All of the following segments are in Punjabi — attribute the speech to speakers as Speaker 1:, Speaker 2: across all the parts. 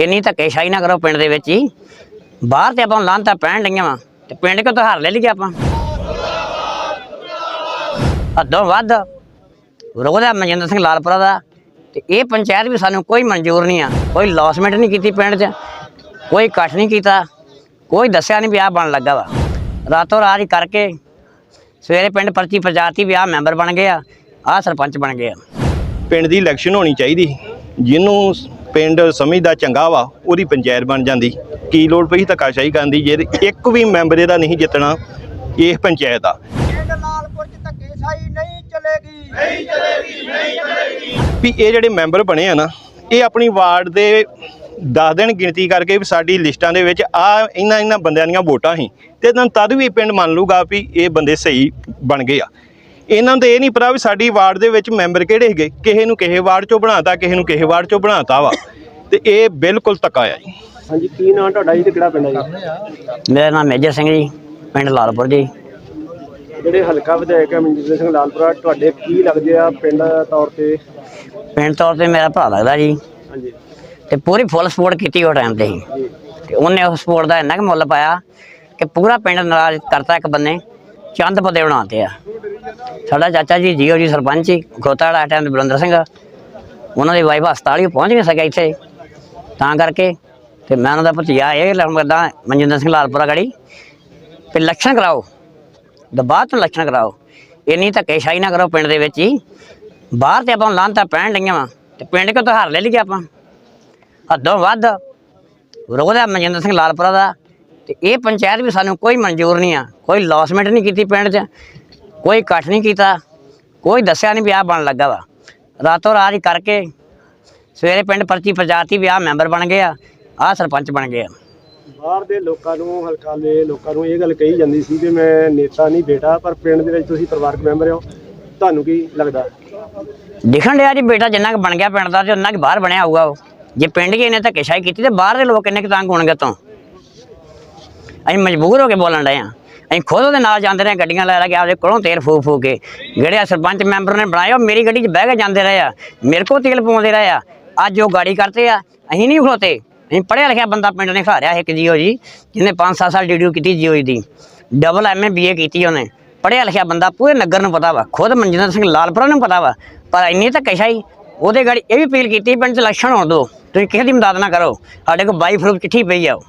Speaker 1: ਇੰਨੀ ਧੱਕੇਸ਼ਾਹੀ ਨਾ ਕਰੋ ਪਿੰਡ ਦੇ ਵਿੱਚ ਹੀ। ਬਾਹਰ ਤੇ ਆਪਾਂ ਲਾਂ ਤਾਂ ਪੈਣ ਲਈਆਂ ਵਾ। ਤੇ ਪਿੰਡ ਕਿਉਂ ਹਾਰ ਲੈ ਲਈਏ ਆਪਾਂ? ਅੱਧੋਂ ਵੱਧ ਵਿਰੋਧ ਹੈ ਮਨਜਿੰਦਰ ਸਿੰਘ ਲਾਲਪੁਰਾ ਦਾ। ਤੇ ਇਹ ਪੰਚਾਇਤ ਵੀ ਸਾਨੂੰ ਕੋਈ ਮਨਜ਼ੂਰ ਨਹੀਂ ਆ। ਕੋਈ ਲੌਸਮੈਂਟ ਨਹੀਂ ਕੀਤੀ ਪਿੰਡ 'ਚ। ਕੋਈ ਇਕੱਠ ਨਹੀਂ ਕੀਤਾ। ਕੋਈ ਦੱਸਿਆ ਨਹੀਂ ਵੀ ਆਹ ਬਣ ਲੱਗਾ ਵਾ। ਰਾਤੋਂ ਰਾਤ ਹੀ ਕਰਕੇ ਸਵੇਰੇ ਪਿੰਡ ਪਰਚੀ ਪ੍ਰਜਾਤੀ ਵੀ ਆਹ ਮੈਂਬਰ ਬਣ ਗਏ ਆ। ਆਹ ਸਰਪੰਚ ਬਣ ਗਏ ਆ।
Speaker 2: ਪਿੰਡ ਦੀ ਇਲੈਕਸ਼ਨ ਹੋਣੀ ਚਾਹੀਦੀ। ਜਿਹਨੂੰ ਪਿੰਡ ਸਮਝਦਾ ਚੰਗਾ ਵਾ ਉਹਦੀ ਪੰਚਾਇਤ ਬਣ ਜਾਂਦੀ। ਕੀ ਲੋੜ ਪਈ ਧੱਕਾਸ਼ਾਹੀ ਕਰਨ ਦੀ? ਜੇ ਇੱਕ ਵੀ ਮੈਂਬਰ ਇਹਦਾ ਨਹੀਂ ਜਿੱਤਣਾ ਇਹ ਪੰਚਾਇਤ ਆ।
Speaker 3: ਪਿੰਡ ਲਾਲਪੁਰ ਚ ਧੱਕੇਸ਼ਾਹੀ ਨਹੀਂ ਚਲੇਗੀ। ਨਹੀਂ ਚਲੇਗੀ ਨਹੀਂ ਚਲੇਗੀ।
Speaker 2: ਵੀ ਇਹ ਜਿਹੜੇ ਮੈਂਬਰ ਬਣੇ ਆ ਨਾ ਇਹ ਆਪਣੀ ਵਾਰਡ ਦੇ 10 ਦਿਨ ਗਿਣਤੀ ਕਰਕੇ ਵੀ ਸਾਡੀ ਲਿਸਟਾਂ ਦੇ ਵਿੱਚ ਆ ਇਹਨਾਂ ਇਹਨਾਂ ਬੰਦਿਆਂ ਦੀਆਂ ਵੋਟਾਂ ਸੀ। ਤੇ ਤਦ ਵੀ ਪਿੰਡ ਮੰਨ ਲੂਗਾ ਵੀ ਇਹ ਬੰਦੇ ਸਹੀ ਬਣ ਗਏ ਆ। ਇਹਨਾਂ ਨੂੰ ਤਾਂ ਇਹ ਨਹੀਂ ਪਤਾ ਵੀ ਸਾਡੀ ਵਾਰਡ ਦੇ ਵਿੱਚ ਮੈਂਬਰ ਕਿਹੜੇ ਹੈਗੇ ਕਿਸੇ ਨੂੰ ਕਿਸੇ ਵਾਰਡ ਚੋਂ ਬਣਾਤਾ ਕਿਸੇ ਨੂੰ ਕਿਸੇ ਵਾਰਡ ਚੋਂ ਬਣਾਤਾ ਵਾ। ਤੇ ਇਹ ਬਿਲਕੁਲ ਧੱਕਾ ਆ ਜੀ।
Speaker 3: ਹਾਂਜੀ ਕੀ ਨਾਂ ਤੁਹਾਡਾ ਜੀ ਤੇ ਕਿਹੜਾ ਪਿੰਡ ਹੈ ਜੀ?
Speaker 1: ਮੇਰਾ ਨਾਮ ਮੇਜਰ ਸਿੰਘ ਜੀ ਪਿੰਡ ਲਾਲਪੁਰ ਜੀ।
Speaker 3: ਜਿਹੜੇ ਹਲਕਾ ਵਿਧਾਇਕ ਹੈ ਮਨਜੀਤ ਸਿੰਘ ਲਾਲਪੁਰਾ ਤੁਹਾਡੇ ਕੀ ਲੱਗਦੇ ਆ ਪਿੰਡ ਤੌਰ ਤੇ?
Speaker 1: ਪਿੰਡ ਤੌਰ ਤੇ ਮੇਰਾ ਭਰਾ ਲੱਗਦਾ ਜੀ।
Speaker 3: ਹਾਂਜੀ।
Speaker 1: ਤੇ ਪੂਰੀ ਫੁੱਲ ਸਪੋਰਟ ਕੀਤੀ ਉਹ ਟਾਈਮ ਤੇ ਹੀ।
Speaker 3: ਜੀ।
Speaker 1: ਤੇ ਉਹਨੇ ਉਸ ਸਪੋਰਟ ਦਾ ਇੰਨਾ ਕੁ ਮੁੱਲ ਪਾਇਆ ਕਿ ਪੂਰਾ ਪਿੰਡ ਨਾਰਾਜ਼ ਕਰਤਾ ਇੱਕ ਬੰਨੇ ਚੰਦ ਪਤੇ ਬਣਾਤੇ ਆ। ਸਾਡਾ ਚਾਚਾ ਜੀ, ਜੀਓ ਜੀ, ਸਰਪੰਚ ਜੀ ਖੋਤਾ ਟਾਈਮ ਤੇ ਬਲਵਿੰਦਰ ਸਿੰਘ। ਉਹਨਾਂ ਦੀ ਵਾਈਫ ਹਸਪਤਾਲ ਹੀ ਪਹੁੰਚ ਨਹੀਂ ਸਕਿਆ ਇੱਥੇ। ਤਾਂ ਕਰਕੇ ਤੇ ਮੈਂ ਉਹਨਾਂ ਦਾ ਭਤੀਆ ਇਹ ਲੜਨ ਕਰਦਾ, ਮਨਜਿੰਦਰ ਸਿੰਘ ਲਾਲਪੁਰਾ ਗੜੀ। ਤੇ ਇਲੈਕਸ਼ਨ ਕਰਾਓ। ਦਬਾਅ ਤੋਂ ਇਲੈਕਸ਼ਨ ਕਰਾਓ। ਇੰਨੀ ਧੱਕੇਸ਼ਾਹੀ ਨਾ ਕਰੋ ਪਿੰਡ ਦੇ ਵਿੱਚ ਹੀ। ਬਾਹਰ ਤੇ ਆਪਾਂ ਲਾਂ ਤਾਂ ਪੈਣ ਲਈਆਂ ਵਾ। ਤੇ ਪਿੰਡ ਕਿਉਂ ਹਾਰ ਲੈ ਲਈਏ ਆਪਾਂ? ਹੱਦੋਂ ਵੱਧ ਵਿਰੋਧ ਮਨਜਿੰਦਰ ਸਿੰਘ ਲਾਲਪੁਰਾ ਦਾ। ਤੇ ਇਹ ਪੰਚਾਇਤ ਵੀ ਸਾਨੂੰ ਕੋਈ ਮਨਜ਼ੂਰ ਨਹੀਂ ਆ। ਕੋਈ ਲੌਸਮੈਂਟ ਨਹੀਂ ਕੀਤੀ ਪਿੰਡ 'ਚ। ਕੋਈ ਇਕੱਠ ਨਹੀਂ ਕੀਤਾ। ਕੋਈ ਦੱਸਿਆ ਨਹੀਂ ਵੀ ਆਹ ਬਣ ਲੱਗਾ ਵਾ। ਰਾਤੋਂ ਰਾਤ ਹੀ ਕਰਕੇ ਸਵੇਰੇ ਪਿੰਡ ਪਰਚੀ ਪ੍ਰਜਾਤੀ ਵੀ ਆਹ ਮੈਂਬਰ ਬਣ ਗਏ ਆ ਸਰਪੰਚ ਬਣ ਗਏ ਆ।
Speaker 3: ਬਾਹਰ ਦੇ ਲੋਕਾਂ ਨੂੰ ਹਲਕਾ ਦੇ ਲੋਕਾਂ ਨੂੰ ਇਹ ਗੱਲ ਕਹੀ ਜਾਂਦੀ ਸੀ ਕਿ ਮੈਂ ਨੇਤਾ ਨਹੀਂ ਬੇਟਾ ਪਰ ਪਿੰਡ ਦੇ ਵਿੱਚ ਤੁਸੀਂ ਪਰਿਵਾਰਕ ਮੈਂਬਰ ਹੋ। ਤੁਹਾਨੂੰ ਕੀ ਲੱਗਦਾ?
Speaker 1: ਦਿਖਣ ਡਿਆ ਜੀ ਬੇਟਾ ਜਿੰਨਾ ਕੁ ਬਣ ਗਿਆ ਪਿੰਡ ਦਾ ਤੇ ਉਹਨਾਂ ਕੁ ਬਾਹਰ ਬਣਿਆ ਹੋਊਗਾ ਉਹ। ਜੇ ਪਿੰਡ ਕੇ ਇਹਨੇ ਧੱਕੇਸ਼ਾਹੀ ਕੀਤੀ ਤੇ ਬਾਹਰ ਦੇ ਲੋਕ ਕਿੰਨੇ ਕੁ ਤੰਗ ਹੋਣਗੇ ਤੋਂ ਅਸੀਂ ਮਜਬੂਰ ਹੋ ਕੇ ਬੋਲਣ ਡਏ ਆ। ਅਸੀਂ ਖੁਦ ਉਹਦੇ ਨਾਲ ਜਾਂਦੇ ਰਹੇ, ਗੱਡੀਆਂ ਲੈ ਲੈ ਕੇ ਆਪਦੇ ਕੋਲੋਂ ਤੇਲ ਫੂਕ ਫੂਕ ਕੇ। ਜਿਹੜੇ ਆ ਸਰਪੰਚ ਮੈਂਬਰ ਨੇ ਬਣਾਏ, ਉਹ ਮੇਰੀ ਗੱਡੀ 'ਚ ਬਹਿ ਕੇ ਜਾਂਦੇ ਰਹੇ ਆ। ਮੇਰੇ ਕੋਲ ਤੇਲ ਪਵਾਉਂਦੇ ਰਹੇ ਆ। ਅੱਜ ਉਹ ਗਾੜੀ ਕਰਤੇ ਆ। ਅਸੀਂ ਨਹੀਂ ਖਲੋਤੇ। ਅਸੀਂ ਪੜ੍ਹਿਆ ਲਿਖਿਆ ਬੰਦਾ ਪਿੰਡ ਨੇ ਖਾ ਰਿਆ ਇੱਕ ਜੀਓ ਜੀ, ਜਿਹਨੇ 5-7 ਸਾਲ ਡਿਊਟੀ ਕੀਤੀ ਜੀਓ ਜੀ ਦੀ। ਡਬਲ ਐਮਏ ਬੀਏ ਕੀਤੀ ਉਹਨੇ। ਪੜ੍ਹਿਆ ਲਿਖਿਆ ਬੰਦਾ ਪੂਰੇ ਨਗਰ ਨੂੰ ਪਤਾ ਵਾ। ਖੁਦ ਮਨਜਿੰਦਰ ਸਿੰਘ ਲਾਲਪੁਰਾ ਨੂੰ ਪਤਾ ਵਾ। ਪਰ ਇੰਨੀ ਧੱਕੇਸ਼ਾਹੀ ਉਹਦੇ ਗਾੜੀ ਇਹ ਵੀ ਅਪੀਲ ਕੀਤੀ, ਪਿੰਡ 'ਚ ਇਲੈਕਸ਼ਨ ਹੋਣ ਦਿਓ ਤੁਸੀਂ ਕਿਸੇ ਦੀ ਮਦਦ ਨਾ ਕਰੋ। ਸਾਡੇ ਕੋਲ ਬਾਈ ਫਰੂਕ ਚਿੱਠੀ ਪਈ ਆ ਉਹ।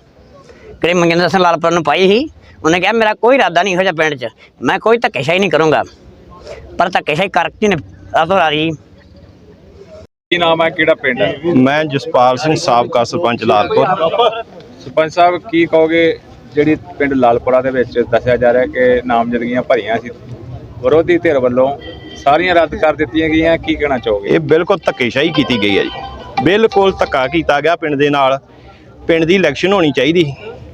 Speaker 1: ਕਿਹੜੇ ਮਨਜਿੰਦਰ ਸਿੰਘ ਲਾਲਪੁਰਾ ਨੂੰ ਪਾਈ ਸੀ। ਉਹਨੇ ਕਿਹਾ ਮੇਰਾ ਕੋਈ ਇਰਾਦਾ ਨਹੀਂ ਇਹੋ ਜਿਹਾ ਪਿੰਡ 'ਚ। ਮੈਂ ਕੋਈ ਧੱਕੇਸ਼ਾਹੀ ਨਹੀਂ ਕਰੂੰਗਾ। ਪਰ ਧੱਕੇਸ਼ਾਹੀ ਕਰਕੇ ਨੇ ਰਾਤੋਂ ਰਾਤ ਜੀ
Speaker 4: ਕੀ ਨਾਮ ਹੈ? ਕਿਹੜਾ ਪਿੰਡ ਹੈ?
Speaker 2: ਮੈਂ ਜਸਪਾਲ ਸਿੰਘ ਸਾਬਕਾ ਸਰਪੰਚ ਲਾਲਪੁਰ।
Speaker 4: ਸਰਪੰਚ ਸਾਹਿਬ ਕੀ ਕਹੋਗੇ? ਜਿਹੜੀ ਪਿੰਡ ਲਾਲਪੁਰਾ ਦੇ ਵਿੱਚ ਦੱਸਿਆ ਜਾ ਰਿਹਾ ਕਿ ਨਾਮਜ਼ਦਗੀਆਂ ਭਰੀਆਂ ਸੀ। ਵਿਰੋਧੀ ਧਿਰ ਵੱਲੋਂ ਸਾਰੀਆਂ ਰੱਦ ਕਰ ਦਿੱਤੀਆਂ ਗਈਆਂ। ਕੀ ਕਹਿਣਾ ਚਾਹੋਗੇ?
Speaker 2: ਇਹ ਬਿਲਕੁਲ ਧੱਕੇਸ਼ਾਹੀ ਕੀਤੀ ਗਈ ਹੈ ਜੀ। ਬਿਲਕੁਲ ਧੱਕਾ ਕੀਤਾ ਗਿਆ ਪਿੰਡ ਦੇ ਨਾਲ। ਪਿੰਡ ਦੀ ਇਲੈਕਸ਼ਨ ਹੋਣੀ ਚਾਹੀਦੀ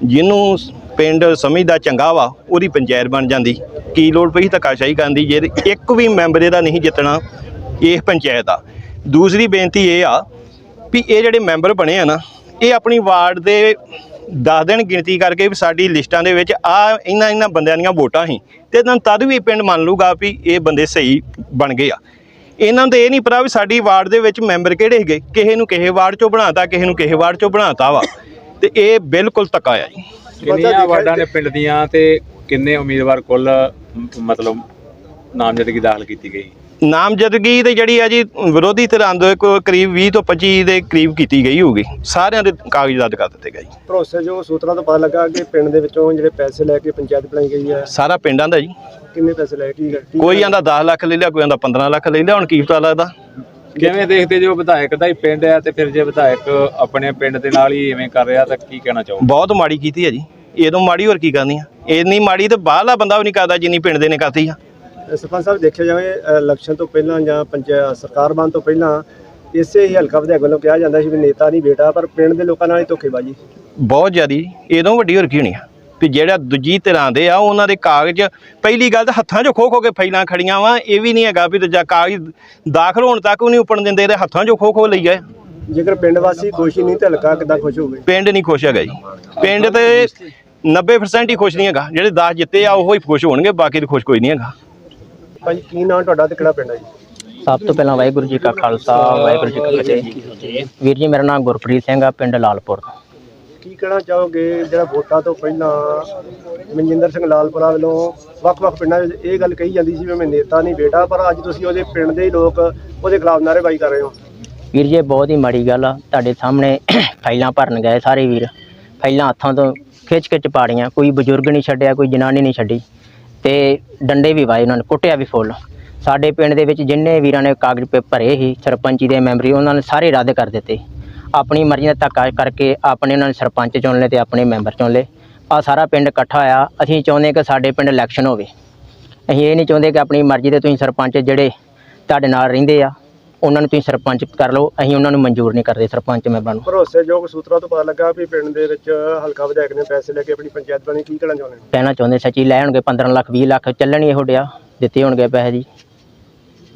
Speaker 2: ਜਿਹਨੂੰ ਪਿੰਡ ਸਮਝਦਾ ਚੰਗਾ ਵਾ, ਉਹਦੀ ਪੰਚਾਇਤ ਬਣ ਜਾਂਦੀ। ਕੀ ਲੋੜ ਪਈ ਧੱਕਾਸ਼ਾਹੀ ਕਰਨ ਦੀ? ਜੇ ਇੱਕ ਵੀ ਮੈਂਬਰ ਇਹਦਾ ਨਹੀਂ ਜਿੱਤਣਾ, ਇਹ ਪੰਚਾਇਤ ਆ। ਦੂਸਰੀ ਬੇਨਤੀ ਇਹ ਆ ਵੀ ਇਹ ਜਿਹੜੇ ਮੈਂਬਰ ਬਣੇ ਆ ਨਾ, ਇਹ ਆਪਣੀ ਵਾਰਡ ਦੇ 10 ਦਿਨ ਗਿਣਤੀ ਕਰਕੇ ਵੀ ਸਾਡੀ ਲਿਸਟਾਂ ਦੇ ਵਿੱਚ ਆ ਇਹਨਾਂ ਇਹਨਾਂ ਬੰਦਿਆਂ ਦੀਆਂ ਵੋਟਾਂ ਸੀ। ਤੇ ਇਹਨਾਂ ਤਦ ਵੀ ਪਿੰਡ ਮੰਨ ਲੂਗਾ ਵੀ ਇਹ ਬੰਦੇ ਸਹੀ ਬਣ ਗਏ ਆ। ਇਹਨਾਂ ਨੂੰ ਤਾਂ ਇਹ ਨਹੀਂ ਪਤਾ ਵੀ ਸਾਡੀ ਵਾਰਡ ਦੇ ਵਿੱਚ ਮੈਂਬਰ ਕਿਹੜੇ ਹੈਗੇ ਕਿਸੇ ਨੂੰ ਕਿਸੇ ਵਾਰਡ ਚੋਂ ਬਣਾਤਾ, ਕਿਸੇ ਨੂੰ ਕਿਸੇ ਵਾਰਡ ਚੋਂ ਬਣਾਤਾ ਵਾ। ਤੇ ਇਹ ਬਿਲਕੁਲ ਧੱਕਾ ਆ ਜੀ।
Speaker 4: ਕਿੰਨੀਆਂ ਵਾਰਡਾਂ ਨੇ ਪਿੰਡ ਦੀਆਂ ਤੇ ਕਿੰਨੇ ਉਮੀਦਵਾਰ ਕੁੱਲ ਮਤਲਬ ਨਾਮਜ਼ਦਗੀ ਦਾਖਲ ਕੀਤੀ ਗਈ?
Speaker 2: ਨਾਮਜ਼ਦਗੀ ਤੇ ਜਿਹੜੀ ਆ ਜੀ ਵਿਰੋਧੀ ਧਿਰਾਂ ਦੇ ਕੋ ਕਰੀਬ 20 ਤੋਂ 25 ਦੇ ਕਰੀਬ ਕੀਤੀ ਗਈ ਹੋਊਗੀ। ਸਾਰਿਆਂ ਦੇ ਕਾਗਜ਼ ਰੱਦ ਕਰ ਦਿੱਤੇ ਗਏ ਜੀ।
Speaker 3: ਭਰੋਸੇ ਜੋ ਸੂਤਰਾਂ ਤੋਂ ਪਤਾ ਲੱਗਾ ਕਿ ਪਿੰਡ ਦੇ ਵਿੱਚੋਂ ਜਿਹੜੇ ਪੈਸੇ ਲੈ ਕੇ ਪੰਚਾਇਤ ਬਣਾਈ ਗਈ ਹੈ।
Speaker 2: ਸਾਰਾ ਪਿੰਡਾਂ ਦਾ ਜੀ।
Speaker 3: ਕਿੰਨੇ ਪੈਸੇ ਲੈ ਕੀ ਕੀ-
Speaker 2: ਕੋਈ ਆਂਦਾ 10 ਲੱਖ ਲੈ ਲਿਆ ਕੋਈ ਆਂਦਾ 15 ਲੱਖ ਲੈ ਲਿਆ ਹੁਣ ਕੀ ਪਤਾ ਲੱਗਦਾ?
Speaker 4: ਕਿਵੇਂ ਦੇਖਦੇ ਜੋ ਵਿਧਾਇਕ ਦਾ ਹੀ ਪਿੰਡ ਹੈ ਤੇ ਫਿਰ ਜੇ ਵਿਧਾਇਕ ਆਪਣੇ ਪਿੰਡ ਦੇ ਨਾਲ ਹੀ ਇਵੇਂ ਕਰ ਰਿਹਾ ਤਾਂ ਕੀ ਕਹਿਣਾ ਚਾਹੋਗੇ?
Speaker 2: ਬਹੁਤ ਮਾੜੀ ਕੀਤੀ ਹੈ ਜੀ। ਇਹਦੋਂ ਮਾੜੀ ਹੋਰ ਕੀ ਕਰਨੀ ਆ? ਇੰਨੀ ਮਾੜੀ ਤੇ ਬਾਹਰਲਾ ਬੰਦਾ ਵੀ ਨਹੀਂ ਕਰਦਾ ਜਿੰਨੀ ਪਿੰਡ ਦੇ ਨੇ ਕਰਤੀ ਆ।
Speaker 3: ਸਰਪੰਚ ਸਾਹਿਬ ਦੇਖਿਆ ਜਾਵੇ ਇਲੈਕਸ਼ਨ ਤੋਂ ਪਹਿਲਾਂ ਜਾਂ ਪੰਚਾਇਤ ਸਰਕਾਰ ਬਣ ਤੋਂ ਪਹਿਲਾਂ ਇਸੇ ਹੀ ਹਲਕਾ ਵਿਧਾਇਕ ਵੱਲੋਂ ਕਿਹਾ ਜਾਂਦਾ ਸੀ ਵੀ ਨੇਤਾ ਨਹੀਂ ਬੇਟਾ ਪਰ ਪਿੰਡ ਦੇ ਲੋਕਾਂ ਨਾਲ ਹੀ ਧੋਖੇਬਾਜ਼ੀ।
Speaker 2: ਬਹੁਤ ਜ਼ਿਆਦੀ। ਇਹਦੋਂ ਵੱਡੀ ਹੋਰ ਕੀ ਹੋਣੀ ਆ? ਵੀ ਜਿਹੜਾ ਦੂਜੀ ਤਰ੍ਹਾਂ ਦੇ ਆ ਉਹਨਾਂ ਦੇ ਕਾਗਜ਼ ਪਹਿਲੀ ਗੱਲ ਤਾਂ ਹੱਥਾਂ 'ਚੋਂ ਖੋ ਖੋ ਕੇ ਫਾਈਲਾਂ ਖੜੀਆਂ ਵਾ ਇਹ ਵੀ ਨਹੀਂ ਹੈਗਾ ਵੀ ਦੂਜਾ ਕਾਗਜ਼ ਦਾਖਲ ਹੋਣ ਤੱਕ ਵੀ ਨਹੀਂ ਉੱਪਣ ਦਿੰਦੇ ਇਹਦੇ ਹੱਥਾਂ 'ਚੋਂ ਖੋ ਖੋ ਲਈ ਗਏ।
Speaker 3: ਜੇਕਰ ਪਿੰਡ ਵਾਸੀ ਖੁਸ਼ ਹੀ ਨਹੀਂ ਤੇ ਹਲਕਾ ਕਿੱਦਾਂ ਖੁਸ਼ ਹੋਵੇ?
Speaker 2: ਪਿੰਡ ਨਹੀਂ ਖੁਸ਼ ਹੈਗਾ ਜੀ। ਪਿੰਡ ਤੇ 90% ਹੀ ਖੁਸ਼ ਨਹੀਂ ਹੈਗਾ ਜਿਹੜੇ 10 ਜਿੱਤੇ ਆ ਉਹ ਹੀ ਖੁਸ਼ ਹੋਣਗੇ ਬਾਕੀ ਤੇ ਖੁਸ਼ ਕੋਈ ਨਹੀਂ ਹੈਗਾ।
Speaker 3: ਭਾਈ ਕੀ ਨਾਂ ਤੁਹਾਡਾ ਤੇ ਕਿਹੜਾ ਪਿੰਡ ਹੈ ਜੀ?
Speaker 5: ਸਭ ਤੋਂ ਪਹਿਲਾਂ ਵਾਹਿਗੁਰੂ ਜੀ ਕਾ ਖਾਲਸਾ ਵਾਹਿਗੁਰੂ ਜੀ ਕੀ ਫਤਿਹ। ਵੀਰ ਜੀ ਮੇਰਾ ਨਾਮ ਗੁਰਪ੍ਰੀਤ ਸਿੰਘ ਆ ਪਿੰਡ ਲਾਲਪੁਰ
Speaker 3: ਕੀ ਕਹਿਣਾ ਚਾਹੋਗੇ? ਜਿਹੜਾ ਵੋਟਾਂ ਤੋਂ ਪਹਿਲਾਂ ਮਨਜਿੰਦਰ ਸਿੰਘ ਲਾਲਪੁਰਾ ਵੱਲੋਂ ਵੱਖ-ਵੱਖ ਪਿੰਡਾਂ ਵਿੱਚ ਇਹ ਗੱਲ ਕਹੀ ਜਾਂਦੀ ਸੀ ਵੀ ਮੈਂ ਨੇਤਾ ਨਹੀਂ, ਬੇਟਾ, ਪਰ ਅੱਜ ਤੁਸੀਂ ਉਹਦੇ ਪਿੰਡ ਦੇ ਹੀ ਲੋਕ ਉਹਦੇ ਖਿਲਾਫ ਨਾਅਰੇਬਾਜ਼ੀ ਕਰ ਰਹੇ ਹੋ।
Speaker 5: ਵੀਰ ਜੀ, ਇਹ ਬਹੁਤ ਹੀ ਮਾੜੀ ਗੱਲ ਆ। ਤੁਹਾਡੇ ਸਾਹਮਣੇ ਫਾਈਲਾਂ ਭਰਨ ਗਏ ਸਾਰੇ ਵੀਰ। ਫਾਈਲਾਂ ਹੱਥਾਂ ਤੋਂ ਖਿੱਚ ਖਿੱਚ ਪਾੜੀਆਂ। ਕੋਈ ਬਜ਼ੁਰਗ ਨਹੀਂ ਛੱਡਿਆ, ਕੋਈ ਜਨਾਨੀ ਨਹੀਂ ਛੱਡੀ। ਤੇ ਡੰਡੇ ਵੀ ਵਾਏ ਉਹਨਾਂ ਨੇ, ਕੁੱਟਿਆ ਵੀ ਫੁੱਲ। ਸਾਡੇ ਪਿੰਡ ਦੇ ਵਿੱਚ ਜਿੰਨੇ ਵੀਰਾਂ ਨੇ ਕਾਗਜ਼ ਪੇ ਭਰੇ ਸੀ, ਸਰਪੰਚੀ ਦੇ ਮੈਂਬਰੀ, ਉਹਨਾਂ ਨੇ ਸਾਰੇ ਰੱਦ ਕਰ ਦਿੱਤੇ। ਆਪਣੀ ਮਰਜ਼ੀ ਦਾ ਧੱਕਾ ਕਰਕੇ ਆਪਣੇ ਉਹਨਾਂ ਨੇ ਸਰਪੰਚ ਚੁਣ ਲਏ ਤੇ ਆਪਣੇ ਮੈਂਬਰ ਚੁਣ ਲਏ। ਆ ਸਾਰਾ ਪਿੰਡ ਇਕੱਠਾ ਹੋਇਆ ਅਸੀਂ ਚਾਹੁੰਦੇ ਕਿ ਸਾਡੇ ਪਿੰਡ ਇਲੈਕਸ਼ਨ ਹੋਵੇ। ਅਸੀਂ ਇਹ ਨਹੀਂ ਚਾਹੁੰਦੇ ਕਿ ਆਪਣੀ ਮਰਜ਼ੀ ਦੇ ਤੁਸੀਂ ਸਰਪੰਚ ਜਿਹੜੇ ਤੁਹਾਡੇ ਨਾਲ ਰਹਿੰਦੇ ਆ ਉਹਨਾਂ ਨੂੰ ਤੁਸੀਂ ਸਰਪੰਚ ਕਰ ਲਓ। ਅਸੀਂ ਉਹਨਾਂ ਨੂੰ ਮਨਜ਼ੂਰ ਨਹੀਂ ਕਰਦੇ ਸਰਪੰਚ ਮੈਂਬਰਾਂ ਨੂੰ।
Speaker 3: ਭਰੋਸੇਯੋਗ ਸੂਤਰਾਂ ਤੋਂ ਪਤਾ ਲੱਗਾ ਵੀ ਪਿੰਡ ਦੇ ਵਿੱਚ ਹਲਕਾ ਵਿਧਾਇਕ ਨੇ ਪੈਸੇ ਲੈ ਕੇ ਆਪਣੀ ਪੰਚਾਇਤ ਬਣੀ। ਕੀ ਕਹਿਣਾ ਚਾਹੁੰਦੇ
Speaker 5: ਕਹਿਣਾ ਚਾਹੁੰਦੇ ਸੱਚੀ ਲੈ ਹੋਣਗੇ 15 ਲੱਖ 20 ਲੱਖ ਚੱਲਣੀ ਇਹੋ ਡਿਆ ਦਿੱਤੇ ਹੋਣਗੇ ਪੈਸੇ ਜੀ।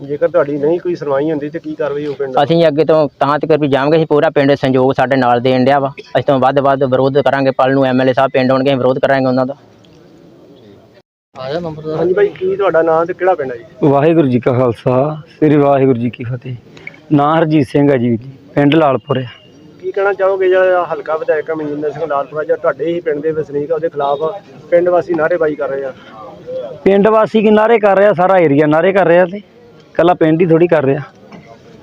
Speaker 3: ਜੇਕਰ ਤੁਹਾਡੀ ਨਹੀਂ ਕੋਈ ਸੁਣਵਾਈ ਹੁੰਦੀ ਤੇ ਕੀ ਕਾਰਵਾਈ ਹੋ ਪਿੰਡ
Speaker 5: ਅਸੀਂ ਅੱਗੇ ਤੋਂ ਤਾਂ ਤੱਕ ਵੀ ਜਾਵਾਂਗੇ ਅਸੀਂ ਪੂਰਾ ਪਿੰਡ ਸੰਯੋਗ ਸਾਡੇ ਨਾਲ ਦੇਣ ਡਿਆ ਵਾ। ਅਸੀਂ ਤੋਂ ਵੱਧ ਵੱਧ ਵਿਰੋਧ ਕਰਾਂਗੇ ਪਲ ਨੂੰ ਐਮਐਲਏ ਸਾਹਿਬ ਪਿੰਡ ਆਉਣਗੇ ਵਿਰੋਧ ਕਰਾਂਗੇ ਉਹਨਾਂ ਦਾ।
Speaker 3: ਹਾਂਜੀ ਭਾਈ ਕੀ ਤੁਹਾਡਾ ਨਾਮ ਤੇ ਕਿਹੜਾ ਪਿੰਡ ਹੈ ਜੀ?
Speaker 6: ਵਾਹਿਗੁਰੂ ਜੀ ਕਾ ਖਾਲਸਾ ਸ੍ਰੀ ਵਾਹਿਗੁਰੂ ਜੀ ਕੀ ਫਤਿਹ। ਨਾਂ ਹਰਜੀਤ ਸਿੰਘ ਹੈ ਜੀ ਪਿੰਡ ਲਾਲਪੁਰ
Speaker 3: ਕੀ ਕਹਿਣਾ ਚਾਹੋਗੇ ਜਿਹੜਾ ਹਲਕਾ ਵਿਧਾਇਕ ਮਨਜਿੰਦਰ ਸਿੰਘ ਲਾਲਪੁਰਾ ਜਾਂ ਤੁਹਾਡੇ ਹੀ ਪਿੰਡ ਦੇ ਵਸਨੀਕ ਆ ਉਹਦੇ ਖਿਲਾਫ ਪਿੰਡ ਵਾਸੀ ਨਾਅਰੇਬਾਜ਼ੀ ਕਰ ਰਹੇ ਆ?
Speaker 6: ਪਿੰਡ ਵਾਸੀ ਕੀ ਨਾਰੇ ਕਰ ਰਿਹਾ ਸਾਰਾ ਏਰੀਆ ਨਾਰੇ ਕਰ ਰਿਹਾ ਤੇ। ਕੱਲਾ ਪਿੰਡ ਹੀ ਥੋੜੀ ਕਰ ਰਿਹਾ।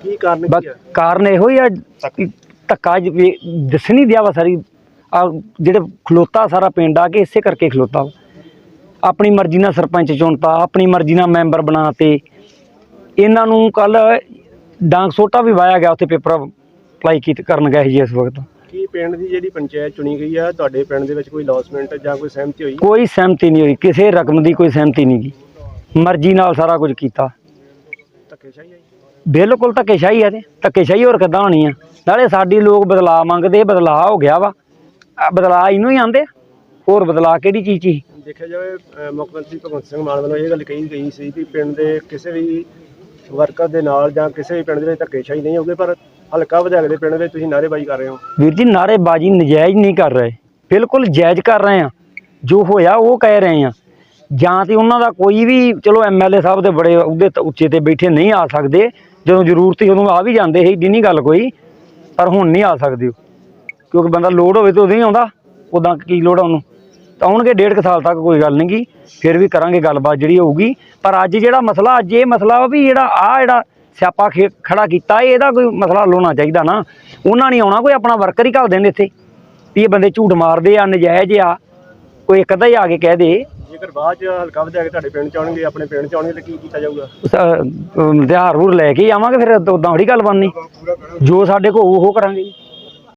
Speaker 3: ਕੀ ਕਾਰਨ
Speaker 6: ਬਸ
Speaker 3: ਕੀ ਹੈ?
Speaker 6: ਕਾਰਨ ਇਹੋ ਹੀ ਆ ਕਿ ਧੱਕਾ ਜ- ਵੀ ਦਿਸਣੀ ਦਿਆ ਵਾ ਸਾਰੀ। ਆ ਜਿਹੜੇ ਖਲੋਤਾ ਸਾਰਾ ਪਿੰਡ ਆ ਕੇ ਇਸੇ ਕਰਕੇ ਖਲੋਤਾ ਵਾ। ਆਪਣੀ ਮਰਜ਼ੀ ਨਾਲ ਸਰਪੰਚ ਚੁਣਤਾ ਆਪਣੀ ਮਰਜ਼ੀ ਨਾਲ ਮੈਂਬਰ ਬਣਾਤੇ। ਇਹਨਾਂ ਨੂੰ ਕੱਲ ਡਾਂਗ ਸੋਟਾ ਵੀ ਵਾਇਆ ਗਿਆ ਉੱਥੇ ਪੇਪਰ ਅਪਲਾਈ ਕੀਤ ਕਰਨ ਗਏ ਸੀ ਜੀ ਇਸ ਵਕਤ।
Speaker 3: ਕੀ ਪਿੰਡ ਦੀ ਜਿਹੜੀ ਪੰਚਾਇਤ ਚੁਣੀ ਗਈ ਆ ਤੁਹਾਡੇ ਪਿੰਡ ਦੇ ਵਿੱਚ ਕੋਈ ਲੌਸਮੈਂਟ ਜਾਂ ਕੋਈ ਸਹਿਮਤੀ ਹੋਈ?
Speaker 6: ਕੋਈ ਸਹਿਮਤੀ ਨਹੀਂ ਹੋਈ ਕਿਸੇ ਰਕਮ ਦੀ ਕੋਈ ਸਹਿਮਤੀ ਨਹੀਂ ਗੀ। ਮਰਜ਼ੀ ਨਾਲ ਸਾਰਾ ਕੁਝ ਕੀਤਾ।
Speaker 3: ਧੱਕੇਸ਼ਾਹੀ
Speaker 6: ਬਿਲਕੁਲ ਧੱਕੇਸ਼ਾਹੀ ਆ ਤੇ ਧੱਕੇਸ਼ਾਹੀ ਹੋਰ ਕਿੱਦਾਂ ਹੋਣੀ ਆ? ਨਾਲੇ ਸਾਡੀ ਲੋਕ ਬਦਲਾਅ ਮੰਗਦੇ ਬਦਲਾਅ ਹੋ ਗਿਆ ਵਾ। ਬਦਲਾਅ ਇਹਨੂੰ ਹੀ ਆਂਦੇ ਹੋਰ ਬਦਲਾਅ ਕਿਹੜੀ ਚੀਜ਼ ਸੀ?
Speaker 3: ਦੇਖਿਆ ਜਾਵੇ ਮੁੱਖ ਮੰਤਰੀ ਭਗਵੰਤ ਸਿੰਘ ਮਾਨ ਵੱਲੋਂ ਇਹ ਗੱਲ ਕਹੀ ਗਈ ਸੀ ਕਿ ਪਿੰਡ ਦੇ ਕਿਸੇ ਵੀ ਵਰਕਰ ਦੇ ਨਾਲ ਜਾਂ ਕਿਸੇ ਵੀ ਪਿੰਡ ਦੇ ਵਿੱਚ ਧੱਕੇਸ਼ਾਹੀ ਨਹੀਂ ਹੋਊਗੀ ਪਰ ਹਲਕਾ ਵਿਧਾਇਕ ਦੇ ਪਿੰਡ ਵਿੱਚ ਤੁਸੀਂ ਨਾਅਰੇਬਾਜ਼ੀ ਕਰ ਰਹੇ ਹੋ।
Speaker 6: ਵੀਰ ਜੀ ਨਾਰੇਬਾਜ਼ੀ ਨਜਾਇਜ਼ ਨਹੀਂ ਕਰ ਰਹੇ। ਬਿਲਕੁਲ ਜਾਇਜ਼ ਕਰ ਰਹੇ ਆ। ਜੋ ਹੋਇਆ ਉਹ ਕਹਿ ਰਹੇ ਆ। ਜਾਂ ਤੇ ਉਹਨਾਂ ਦਾ ਕੋਈ ਵੀ, ਚਲੋ ਐਮਐਲਏ ਸਾਹਿਬ ਦੇ ਬੜੇ ਉਹਦੇ ਉੱਚੇ ਤੇ ਬੈਠੇ ਨਹੀਂ ਆ ਸਕਦੇ, ਜਦੋਂ ਜ਼ਰੂਰਤ ਸੀ ਉਦੋਂ ਆ ਵੀ ਜਾਂਦੇ ਸੀ ਏਡੀ ਨਹੀਂ ਗੱਲ ਕੋਈ, ਪਰ ਹੁਣ ਨਹੀਂ ਆ ਸਕਦੇ ਉਹ। ਕਿਉਂਕਿ ਬੰਦਾ ਲੋੜ ਹੋਵੇ ਤਾਂ ਉਦੋਂ ਹੀ ਆਉਂਦਾ, ਉਦਾਂ ਕੀ ਲੋੜ ਆ ਉਹਨੂੰ। ਤਾਂ ਆਉਣਗੇ ਡੇਢ ਕੁ ਸਾਲ ਤੱਕ, ਕੋਈ ਗੱਲ ਨਹੀਂ ਗੀ, ਫਿਰ ਵੀ ਕਰਾਂਗੇ ਗੱਲਬਾਤ ਜਿਹੜੀ ਹੋਊਗੀ। ਪਰ ਅੱਜ ਜਿਹੜਾ ਮਸਲਾ, ਅੱਜ ਇਹ ਮਸਲਾ ਵਾ ਵੀ ਜਿਹੜਾ ਆ ਜਿਹੜਾ ਸਿਆਪਾ ਖੇ- ਖੜਾ ਕੀਤਾ, ਇਹਦਾ ਕੋਈ ਮਸਲਾ ਹੱਲ ਚਾਹੀਦਾ ਨਾ। ਉਹਨਾਂ ਨਹੀਂ ਆਉਣਾ ਕੋਈ ਆਪਣਾ ਵਰਕਰ ਹੀ ਘੱਲ ਦੇਣ ਇੱਥੇ, ਵੀ ਇਹ ਬੰਦੇ ਝੂਠ ਮਾਰਦੇ ਆ, ਨਜਾਇਜ਼ ਆ, ਕੋਈ ਇੱਕ ਅੱਧਾ ਹੀ ਆ ਕੇ ਕਹਿ ਦੇ।
Speaker 3: ਜੇਕਰ ਬਾਅਦ ਚ ਹਲਕਾ ਵਿਧਾਇਕ ਤੁਹਾਡੇ ਪਿੰਡ ਚ ਆਉਣਗੇ, ਆਪਣੇ ਪਿੰਡ ਚ ਆਉਣਗੇ, ਤਾਂ ਕੀ ਕੀਤਾ ਜਾਊਗਾ?
Speaker 6: ਤਿਉਹਾਰ ਹੂਰ ਲੈ ਕੇ ਹੀ ਆਵਾਂਗੇ, ਫਿਰ ਉਦਾਂ ਥੋੜੀ ਗੱਲ ਬਣਨੀ। ਜੋ ਸਾਡੇ ਕੋਲ ਉਹ ਕਰਾਂਗੇ ਜੀ।